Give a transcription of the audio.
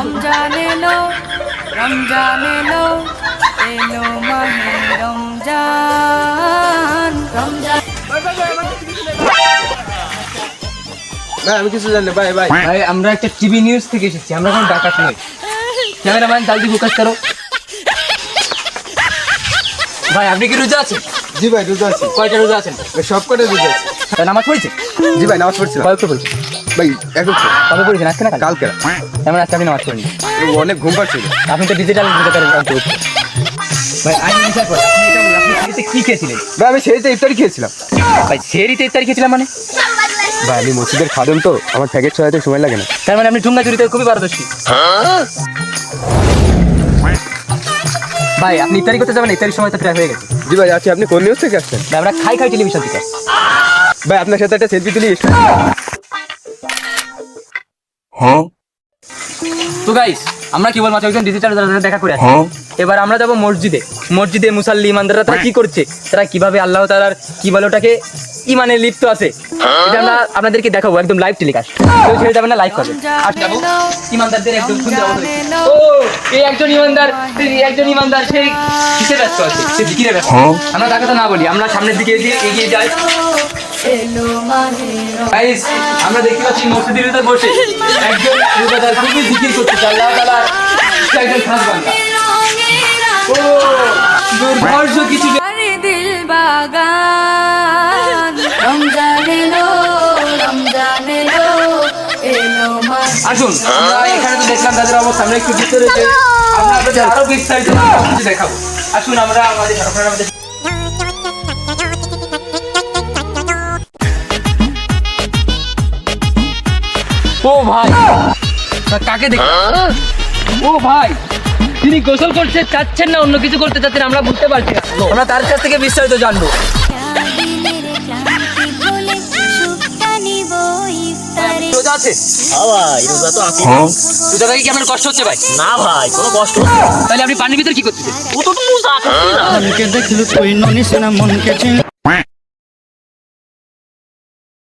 রমজান এলো এলো মাহে রমজান। রমজান ভাই আমি কিছু জানি ভাই ভাই। ভাই আমরা একটা টিভি নিউজ থেকে এসেছি আমরা কোনো ডাকাত নই। ক্যামেরাম্যান জলদি ফোকাস করো। ভাই আপনি কি রোজা আছেন? জি ভাই রোজা আছি। কয়টা রোজা আছেন? সব কটা রোজা আছে। নামাজ পড়েছে জি ভাই নামাজ পড়ছিলাম কয়েকটা পড়েছে ভাই এখন তো, কবে পড়েছেন আজকে না কালকে? এমন আজকে আপনি নামাজ পড়েন অনেক ঘুম পাচ্ছিল আপনি তো ডিজিটাল ডিজিটাল ভাই আজ বিচার করে আপনি এটা বলুন, আপনি সেরিতে কি খেয়েছিলেন? ভাই আমি ইফতারি খেয়েছিলাম। ভাই সেরিতে ইফতারি খেয়েছিলাম মানে? ভাই আমি মসজিদের খাদম তো আমার প্যাকেট ছড়াতে সময় লাগে না। তার মানে আপনি ঠুঙ্গা চুরিতে খুবই পারদর্শী। ভাই আপনি ইফতারি করতে যাবেন ইফতারির সময় তো প্রায় হয়ে গেছে। জি ভাই আছি আপনি কোন নিউজ থেকে আসছেন? আমরা খাই খাই টেলিভিশন থেকে ভাই আপনার সাথে একটা সেলফি তুলি তো গাইস আমরা কেবল মাত্র একজন ডিজিটাল দেখা করে আসি এবার আমরা যাব মসজিদে। মসজিদে মুসাল্লি ইমানদাররা তারা কি করছে? তারা কীভাবে আল্লাহ তাআলার কি বলে ওটাকে ইমানে লিপ্ত আছে? এটা আমরা আপনাদেরকে দেখাবো একদম লাইভ টেলিকাস্ট কেউ ছেড়ে যাবেন না লাইভ করবে। আর যাব ইমানদারদের একদম সুন্দর ও এই একজন ইমানদার একজন ইমানদার সেই কিসে ব্যস্ত আছে? সে জিকিরে ব্যস্ত? আমরা তার কথা না বলি আমরা সামনের দিকে এগিয়ে যাই। গাইস আমরা দেখতে পাচ্ছি মসজিদের ভিতর বসে একজন রোজাদার খুবই জিকির করতেছে। আল্লাহ তাআলা একজন খাস বান্দা। ও দুর্ধর্ষ কিছু দিল বাগান। রমজান এলো রমজান এলো আসুন আমরা এখানে তো দেখলাম তাদের অবস্থা। আমরা একটু ভিতরে আমরা আপনাদের আরও বিস্তারিত কিছু দেখাবো। আসুন আমরা আমাদের আপনারা আমাদের ও ভাই। কাকে দেখ ও ভাই তিনি গোসল করতে চাচ্ছেন না অন্য কিছু করতে চাচ্ছেন আমরা বুঝতে পারছি না। আমরা তার কাছ থেকে বিস্তারিত জানব। দিনের ক্লান্তি ভুলে সুখটা নিব ইফতারে রোজা আছে? ভাই রোজা তো আছি রোজা থেকে কি আপনার কষ্ট হচ্ছে ভাই? না ভাই কোনো কষ্ট তাহলে আপনি পানির ভিতরে কি করতেছেন? ও তো তো চা খাচ্ছি না মনকে দেখলু তুই ননিস না মনকে চিন